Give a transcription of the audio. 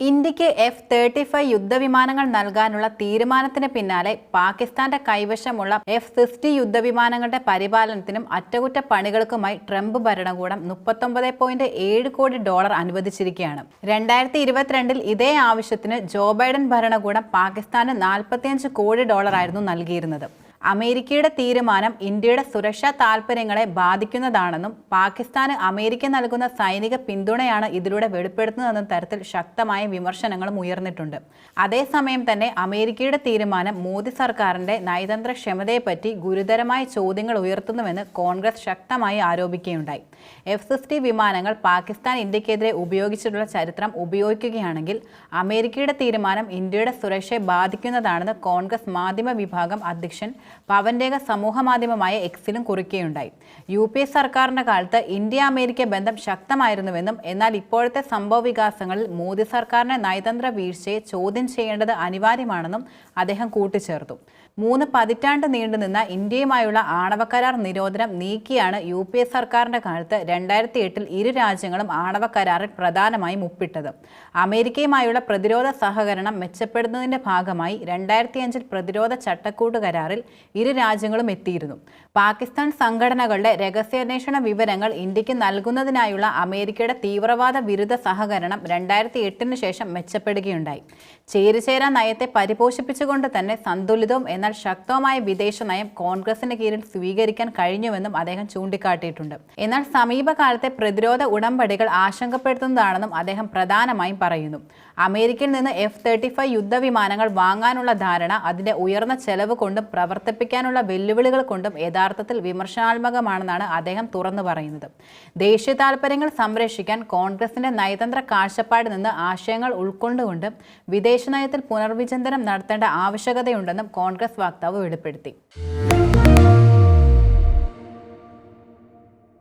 ഇന്ത്യയ്ക്ക് F thirty five യുദ്ധവിമാനങ്ങൾ നൽകാനുള്ള തീരുമാനത്തിന് പിന്നാലെ പാകിസ്ഥാന്റെ കൈവശമുള്ള എഫ് സിക്സ്റ്റി യുദ്ധവിമാനങ്ങളുടെ പരിപാലനത്തിനും അറ്റകുറ്റപ്പണികൾക്കുമായി ട്രംപ് ഭരണകൂടം മുപ്പത്തൊമ്പത് പോയിന്റ് ഏഴ് കോടി ഡോളർ അനുവദിച്ചിരിക്കുകയാണ്. രണ്ടായിരത്തി ഇരുപത്തിരണ്ടിൽ ഇതേ ആവശ്യത്തിന് ജോ ബൈഡൻ ഭരണകൂടം പാകിസ്ഥാന് നാൽപ്പത്തിയഞ്ച് കോടി ഡോളർ ആയിരുന്നു നൽകിയിരുന്നത്. അമേരിക്കയുടെ തീരുമാനം ഇന്ത്യയുടെ സുരക്ഷാ താൽപ്പര്യങ്ങളെ ബാധിക്കുന്നതാണെന്നും പാകിസ്ഥാന് അമേരിക്ക നൽകുന്ന സൈനിക പിന്തുണയാണ് ഇതിലൂടെ വെളിപ്പെടുത്തുന്നതെന്ന തരത്തിൽ ശക്തമായ വിമർശനങ്ങളും ഉയർന്നിട്ടുണ്ട്. അതേസമയം തന്നെ അമേരിക്കയുടെ തീരുമാനം മോദി സർക്കാരിന്റെ നയതന്ത്ര ക്ഷമതയെപ്പറ്റി ഗുരുതരമായ ചോദ്യങ്ങൾ ഉയർത്തുന്നുവെന്ന് കോൺഗ്രസ് ശക്തമായി ആരോപിക്കുകയുണ്ടായി. എഫ് സിക്സ്റ്റി വിമാനങ്ങൾ പാകിസ്ഥാൻ ഇന്ത്യക്കെതിരെ ഉപയോഗിച്ചിട്ടുള്ള ചരിത്രം ഉപയോഗിക്കുകയാണെങ്കിൽ അമേരിക്കയുടെ തീരുമാനം ഇന്ത്യയുടെ സുരക്ഷയെ ബാധിക്കുന്നതാണെന്ന് കോൺഗ്രസ് മാധ്യമ വിഭാഗം അധ്യക്ഷൻ പവൻ രേഖ സമൂഹ മാധ്യമമായ എക്സിലും കുറിക്കുകയുണ്ടായി. യു പി എ സർക്കാരിന്റെ കാലത്ത് ഇന്ത്യ അമേരിക്ക ബന്ധം ശക്തമായിരുന്നുവെന്നും എന്നാൽ ഇപ്പോഴത്തെ സംഭവ വികാസങ്ങളിൽ മോദി സർക്കാരിന്റെ നയതന്ത്ര വീഴ്ചയെ ചോദ്യം ചെയ്യേണ്ടത് അനിവാര്യമാണെന്നും അദ്ദേഹം കൂട്ടിച്ചേർത്തു. മൂന്ന് പതിറ്റാണ്ട് നീണ്ടുനിന്ന ഇന്ത്യയുമായുള്ള ആണവ കരാർ നിരോധനം നീക്കിയാണ് യു പി എ സർക്കാരിന്റെ കാലത്ത് രണ്ടായിരത്തി എട്ടിൽ ഇരു രാജ്യങ്ങളും ആണവ കരാറിൽ പ്രധാനമായും ഒപ്പിട്ടത് അമേരിക്കയുമായുള്ള പ്രതിരോധ സഹകരണം മെച്ചപ്പെടുന്നതിന്റെ ഭാഗമായി രണ്ടായിരത്തി അഞ്ചിൽ പ്രതിരോധ ചട്ടക്കൂട്ട് കരാറിൽ ഇരു രാജ്യങ്ങളും എത്തിയിരുന്നു. പാകിസ്ഥാൻ സംഘടനകളുടെ രഹസ്യാന്വേഷണ വിവരങ്ങൾ ഇന്ത്യയ്ക്ക് നൽകുന്നതിനായുള്ള അമേരിക്കയുടെ തീവ്രവാദ വിരുദ്ധ സഹകരണം രണ്ടായിരത്തി എട്ടിന് ശേഷം മെച്ചപ്പെടുകയുണ്ടായി. ചേരിചേരാ നയത്തെ പരിപോഷിപ്പിച്ചുകൊണ്ട് തന്നെ സന്തുലിതവും എന്നാൽ ശക്തവുമായ വിദേശ നയം കോൺഗ്രസിന് കീഴിൽ സ്വീകരിക്കാൻ കഴിഞ്ഞുവെന്നും അദ്ദേഹം ചൂണ്ടിക്കാട്ടിയിട്ടുണ്ട്. എന്നാൽ സമീപകാലത്തെ പ്രതിരോധ ഉടമ്പടികൾ ആശങ്കപ്പെടുത്തുന്നതാണെന്നും അദ്ദേഹം പ്രധാനമായും പറയുന്നു. അമേരിക്കയിൽ നിന്ന് എഫ് തേർട്ടി ഫൈവ് യുദ്ധവിമാനങ്ങൾ വാങ്ങാനുള്ള ധാരണ അതിന്റെ ഉയർന്ന ചെലവ് കൊണ്ടും പ്രവർത്തിപ്പിക്കാനുള്ള വെല്ലുവിളികൾ കൊണ്ടും യഥാർത്ഥത്തിൽ വിമർശനാത്മകമാണെന്നാണ് അദ്ദേഹം തുറന്നു പറയുന്നത്. ദേശീയ താൽപ്പര്യങ്ങൾ സംരക്ഷിക്കാൻ കോൺഗ്രസിന്റെ നയതന്ത്ര കാഴ്ചപ്പാടിൽ നിന്ന് ആശയങ്ങൾ ഉൾക്കൊണ്ടുകൊണ്ട് വിദേശ നയത്തിൽ പുനർവിചിന്തനം നടത്തേണ്ട ആവശ്യകതയുണ്ടെന്നും കോൺഗ്രസ് വക്താവ് വെളിപ്പെടുത്തി.